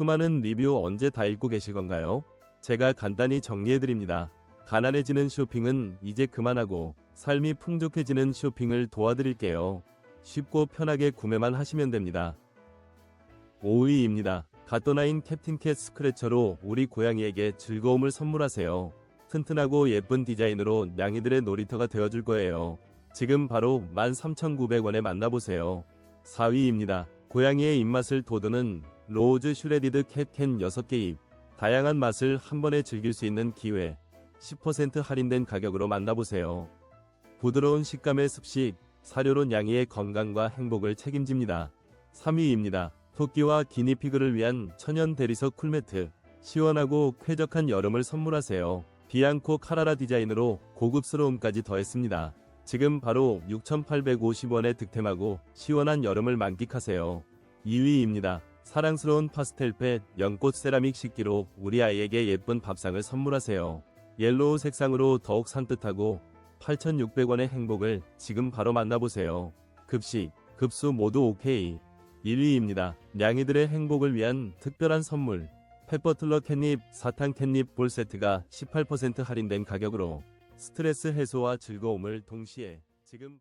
수많은 리뷰 언제 다 읽고 계실 건가요? 제가 간단히 정리해드립니다. 가난해지는 쇼핑은 이제 그만하고 삶이 풍족해지는 쇼핑을 도와드릴게요. 쉽고 편하게 구매만 하시면 됩니다. 5위입니다. 갓도나인 캡틴캣 스크래처로 우리 고양이에게 즐거움을 선물하세요. 튼튼하고 예쁜 디자인으로 냥이들의 놀이터가 되어줄 거예요. 지금 바로 13,900원에 만나보세요. 4위입니다. 고양이의 입맛을 돋우는 로즈 슈레디드 캣캔 6개 입. 다양한 맛을 한 번에 즐길 수 있는 기회. 10% 할인된 가격으로 만나보세요. 부드러운 식감의 습식, 사료로 냥이의 건강과 행복을 책임집니다. 3위입니다. 토끼와 기니피그를 위한 천연 대리석 쿨매트. 시원하고 쾌적한 여름을 선물하세요. 비앙코 카라라 디자인으로 고급스러움까지 더했습니다. 지금 바로 6,850원에 득템하고 시원한 여름을 만끽하세요. 2위입니다. 사랑스러운 파스텔펫 연꽃 세라믹 식기로 우리 아이에게 예쁜 밥상을 선물하세요. 옐로우 색상으로 더욱 산뜻하고 8,600원의 행복을 지금 바로 만나보세요. 급식, 급수 모두 오케이. 1위입니다. 냥이들의 행복을 위한 특별한 선물. 페퍼틀러 캣닙, 사탕 캣닙 볼 세트가 18% 할인된 가격으로 스트레스 해소와 즐거움을 동시에 지금